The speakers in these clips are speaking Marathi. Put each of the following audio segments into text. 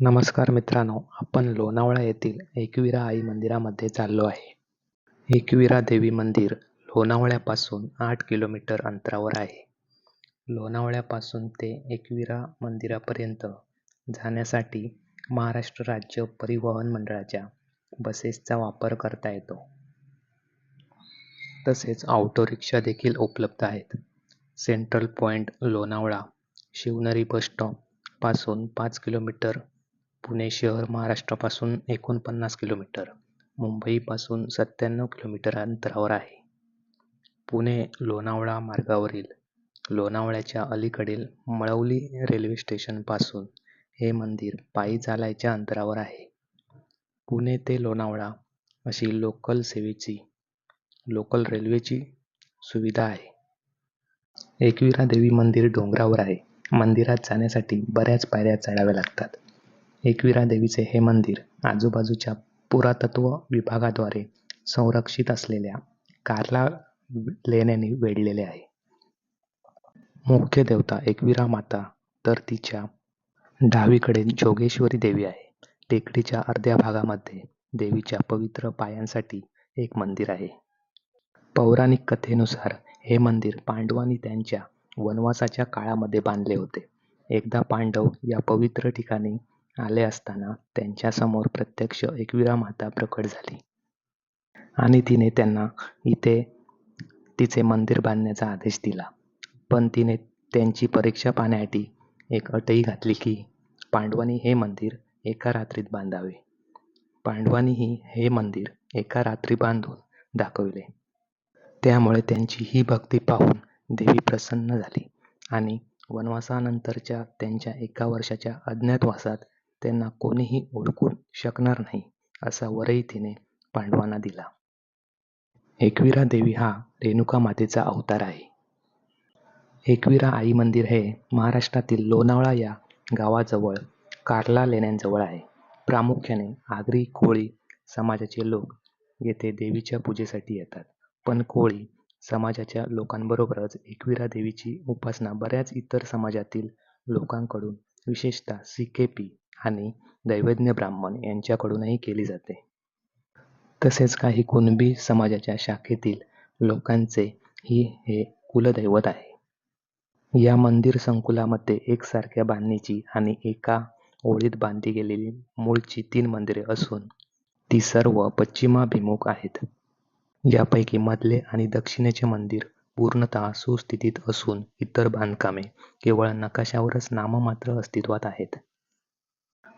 नमस्कार मित्रांनो आपण लोणावळा येथील एकविरा आई मंदिरामध्ये चाललो आहे. एकविरा देवी मंदिर लोणावळ्यापासून आठ किलोमीटर अंतरावर आहे. लोणावळ्यापासून ते एकविरा मंदिरापर्यंत जाण्यासाठी महाराष्ट्र राज्य परिवहन मंडळाच्या बसेसचा वापर करता येतो. तसेच ऑटो रिक्षा देखील उपलब्ध आहेत. Central point Lonavala Shivneri bus स्टॉपपासून पाच किलोमीटर पुणे शहर महाराष्ट्रापासून एकोणपन्नास किलोमीटर, मुंबईपासून सत्त्याण्णव किलोमीटर अंतरावर आहे. पुणे-लोणावळा मार्गावरील लोणावळ्याच्या अलीकडील मळवली रेल्वे स्टेशनपासून हे मंदिर पायी चालायच्या अंतरावर आहे. पुणे ते लोणावळा अशी लोकल सेवेची लोकल रेल्वेची सुविधा आहे. एकविरा देवी मंदिर डोंगरावर आहे. मंदिरात जाण्यासाठी बऱ्याच पायऱ्या चढाव्या लागतात. एकविरा देवीचे हे मंदिर आजूबाजूच्या पुरातत्व विभागाद्वारे संरक्षित असलेल्या कार्ला लेण्याने वेढलेले आहे. मुख्य देवता एकविरा माता तर तिच्या डावीकडे जोगेश्वरी देवी आहे. टेकडीच्या अर्ध्या भागामध्ये देवीच्या पवित्र पायांसाठी एक मंदिर आहे. पौराणिक कथेनुसार हे मंदिर पांडवांनी त्यांच्या वनवासाच्या काळामध्ये बांधले होते. एकदा पांडव या पवित्र ठिकाणी आले असताना त्यांच्यासमोर प्रत्यक्ष एकविरा माता प्रकट झाली आणि तिने त्यांना इथे तिचे मंदिर बांधण्याचा आदेश दिला. पण तिने त्यांची परीक्षा पाहण्यासाठी एक अटही घातली की पांडवांनी हे मंदिर एका रात्रीत बांधावे. पांडवांनीही हे मंदिर एका रात्री बांधून दाखविले. त्यामुळे त्यांची ही भक्ती पाहून देवी प्रसन्न झाली आणि वनवासानंतरच्या त्यांच्या एका वर्षाच्या अज्ञातवासात त्यांना कोणीही ओळखू शकणार नाही असा वरही तिने पांडवांना दिला. एकविरा देवी हा रेणुका मातेचा अवतार आहे. एकविरा आई मंदिर हे महाराष्ट्रातील लोणावळा या गावाजवळ कार्ला लेण्यांजवळ आहे. प्रामुख्याने आगरी कोळी समाजाचे लोक येथे देवीच्या पूजेसाठी येतात. पण कोळी समाजाच्या लोकांबरोबरच एकविरा देवीची उपासना बऱ्याच इतर समाजातील लोकांकडून विशेषतः सिकेपी आणि दैवज्ञ ब्राह्मण यांच्याकडूनही केली जाते. तसेच काही कुणबी समाजाच्या शाखेतील लोकांचे ही हे कुलदैवत आहे. या मंदिर संकुलामध्ये एकसारख्या बांधणीची आणि एका ओळीत बांधली गेलेली मूळची तीन मंदिरे असून ती सर्व पश्चिमाभिमुख आहेत. यापैकी मधले आणि दक्षिणेचे मंदिर पूर्णतः सुस्थितीत असून इतर बांधकामे केवळ नकाशावरच नाममात्र अस्तित्वात आहेत.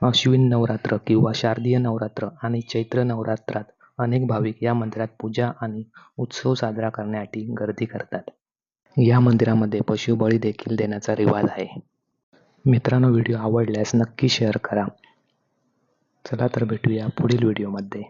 अश्विन नवरात्र किंवा शारदीय नवरात्र आणि चैत्र नवरात्रात अनेक भाविक या मंदिरात पूजा आणि उत्सव साजरा करण्यासाठी गर्दी करतात. या मंदिरामध्ये पशुबळी देखील देण्याचा रिवाज आहे. मित्रांनो व्हिडिओ आवडल्यास नक्की शेअर करा. चला तर भेटूया पुढील व्हिडिओमध्ये.